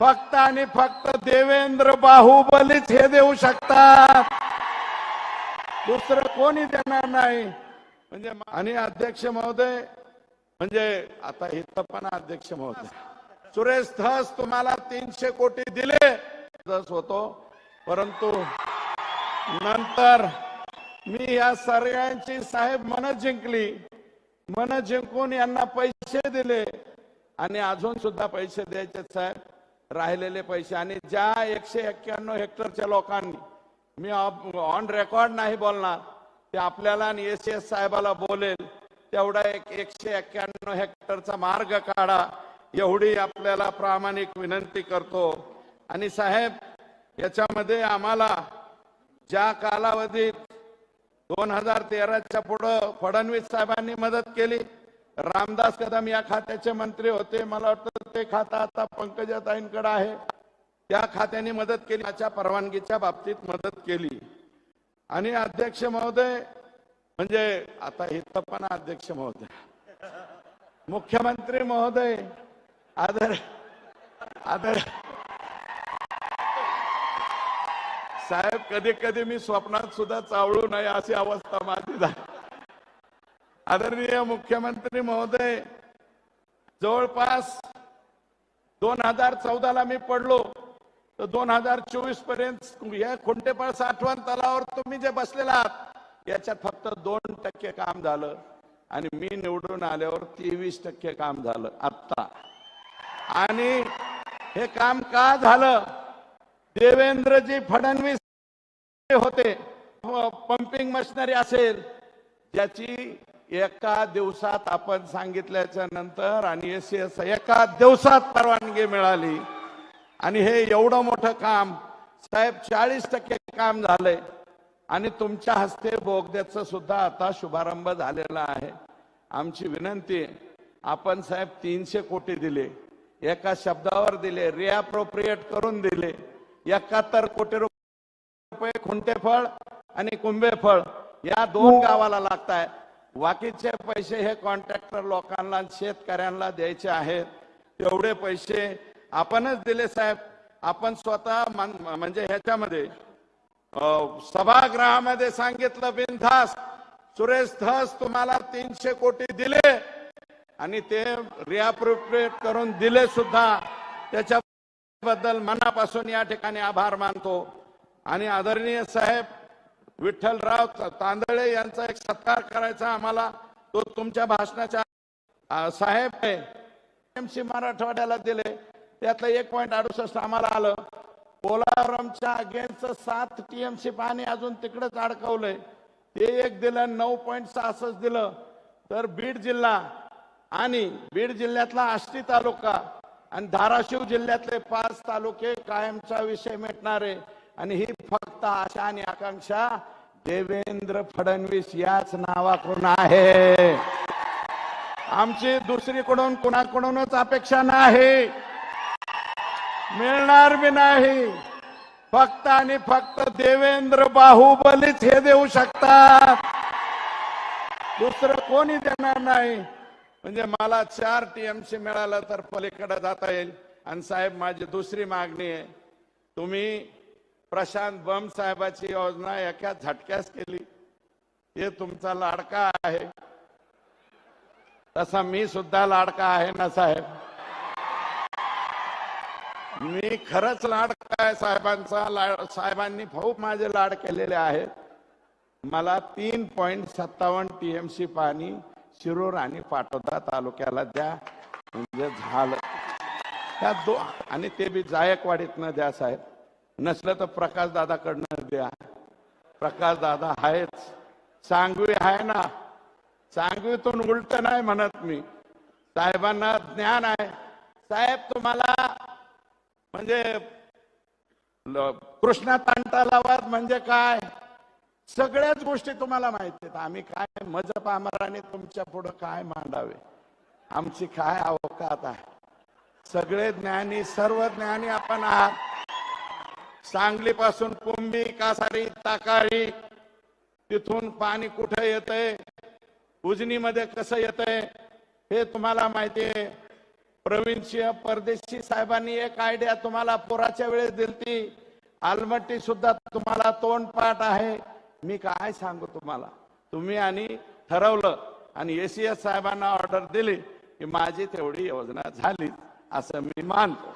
फक्त आणि फक्त देवेंद्र बाहुबलीच हे देऊ शकतात. दुसरं कोणी देणार नाही. म्हणजे आणि अध्यक्ष महोदय म्हणजे आता इथं पण अध्यक्ष महोदय. सुरेश धस तुम्हाला तीनशे कोटी दिले. धस होतो. परंतु नंतर मी या सगळ्यांची साहेब मन जिंकली. मन जिंकून यांना पैसे दिले. आणि अजून सुद्धा पैसे द्यायचे साहेब. राहिलेले पैसे आणि ज्या एकशे एक्क्याण्णव हेक्टरच्या लोकांनी मी ऑन रेकॉर्ड नाही बोलणार ते आपल्याला आणि एस एस साहेबाला बोलेल तेवढा एक एकशे एक्क्याण्णव हेक्टरचा मार्ग काढा एवढी आपल्याला प्रामाणिक विनंती करतो. आणि साहेब याच्यामध्ये आम्हाला ज्या कालावधीत दोन हजार तेराच्या पुढं फडणवीस साहेबांनी मदत केली रामदास कदम या खात्याचे मंत्री होते. मला वाटतं ते खातं आता पंकजाताईंकडे आहे. त्या खात्याने मदत केली. त्याच्या परवानगीच्या बाबतीत मदत केली. आणि अध्यक्ष महोदय म्हणजे आता इथं पण अध्यक्ष महोदय. मुख्यमंत्री महोदय आदर आदर साहेब कधी कधी मी स्वप्नात सुद्धा चावळू नये अशी अवस्था माझी झाली. आदरणीय मुख्यमंत्री महोदय जवळपास दोन हजार चौदाला मी पडलो तर दोन हजार चोवीसपर्यंत या खुंटेपाळ साठवण तलावर तुम्ही जे बसलेला आहात याच्यात फक्त दोन टक्के काम झालं आणि मी निवडून आल्यावर तेवीस टक्के काम झालं आत्ता. आणि हे काम का झालं? देवेंद्रजी फडणवीस होते. पंपिंग मशिनरी असेल ज्याची एका दिवसात आपण सांगितल्याच्या नंतर आणि एस एस एका दिवसात परवानगी मिळाली. आणि हे एवढं मोठं काम साहेब चाळीस टक्के काम झालंय. आणि तुमच्या हस्ते बोगद्याचं सुद्धा आता शुभारंभ झालेला आहे. आमची विनंती आपण साहेब तीनशे कोटी दिले. एका शब्दावर दिले रिअप्रोप्रिएट करून दिले. एकाहत्तर कोटी रुपये खुंटेफळ आणि कुंभेफळ या दोन गावाला लागत आहे बाकीचे पैसे हे कॉन्ट्रॅक्टर लोकांना शेतकऱ्यांना द्यायचे आहेत. तेवढे पैसे आपणच दिले साहेब. आपण स्वतः म्हणजे ह्याच्यामध्ये सभागृहामध्ये सांगितलं बिनधास सुरेश धस तुम्हाला तीनशे कोटी दिले आणि ते रिअप्रोप्रिएट करून दिले सुद्धा. त्याच्याबद्दल मनापासून या ठिकाणी आभार मानतो. आणि आदरणीय साहेब विठ्ठलराव तांदळे यांचा एक सत्कार करायचा आम्हाला. तो तुमच्या भाषणाच्या साहेब आहे. मराठवाड्याला दिले. त्यातलं एक पॉईंट अडुसष्ट आम्हाला आलं. पोलावरमच्या अगेन्स्ट सात टीएमसी पाणी अजून तिकडेच अडकवलंय. ते एक दिलं नऊ पॉईंट सहासष्ट दिलं. तर बीड जिल्हा आणि बीड जिल्ह्यातला आष्टी तालुका आणि धाराशिव जिल्ह्यातले पाच तालुके कायमचा विषय मिटणारे. आणि ही फक्त आशा आणि आकांक्षा देवेंद्र फडणवीस याच नावाकडून आहे. आमची दुसरीकडून कुणाकडूनच अपेक्षा नाही. मिळणार बी नाही. फक्त आणि फक्त देवेंद्र बाहुबलीच हे देऊ शकतात. दुसरं कोणी देणार नाही. म्हणजे मला चार टीएमसी मिळालं तर पलीकडे जाता येईल. आणि साहेब माझी दुसरी मागणी आहे. तुम्ही प्रशांत बम साहेबाची योजना एका झटक्यास केली. हे तुमचा लाडका आहे. तसा मी सुद्धा लाडका आहे ना साहेब? मी खरंच लाडका आहे साहेबांचा ला- साहेबांनी खूप माझे लाड केलेले आहेत. मला तीन पॉईंट सत्तावन्न टीएमसी पाणी शिरूर आणि पाटोदा तालुक्याला द्या. म्हणजे झालं. त्या दो आणि ते बी जायकवाडीतनं द्या साहेब. नसलं तर प्रकाश दादाकडनं द्या. प्रकाश दादा आहेच. सांगवी आहे ना. सांगवीतून उलट नाही म्हणत मी. साहेबांना ज्ञान आहे. साहेब तुम्हाला म्हणजे ल- तांटा तांटालावाद म्हणजे काय? सगळ्याच गोष्टी तुम्हाला माहिती आहेत. आम्ही काय मजप आमराने तुमच्या पुढं काय मांडावे? आमची काय अवकात आहे? सगळे ज्ञानी सर्व ज्ञानी आपण आहात. सांगलीपासून कुंभी कासारी ताकाळी तिथून पाणी कुठं येतंय उजनीमध्ये कसं येतंय हे तुम्हाला माहिती आहे. प्रवीणसिंह परदेशी साहेबांनी एक आयडिया तुम्हाला पुराच्या वेळेस दिलती आलमट्टी सुद्धा तुम्हाला तोंडपाठ आहे. मी काय सांगू तुम्हाला? तुम्ही आणि ठरवलं आणि एसीएस साहेबांना ऑर्डर दिली की माझी तेवढी योजना झाली असं मी मानतो.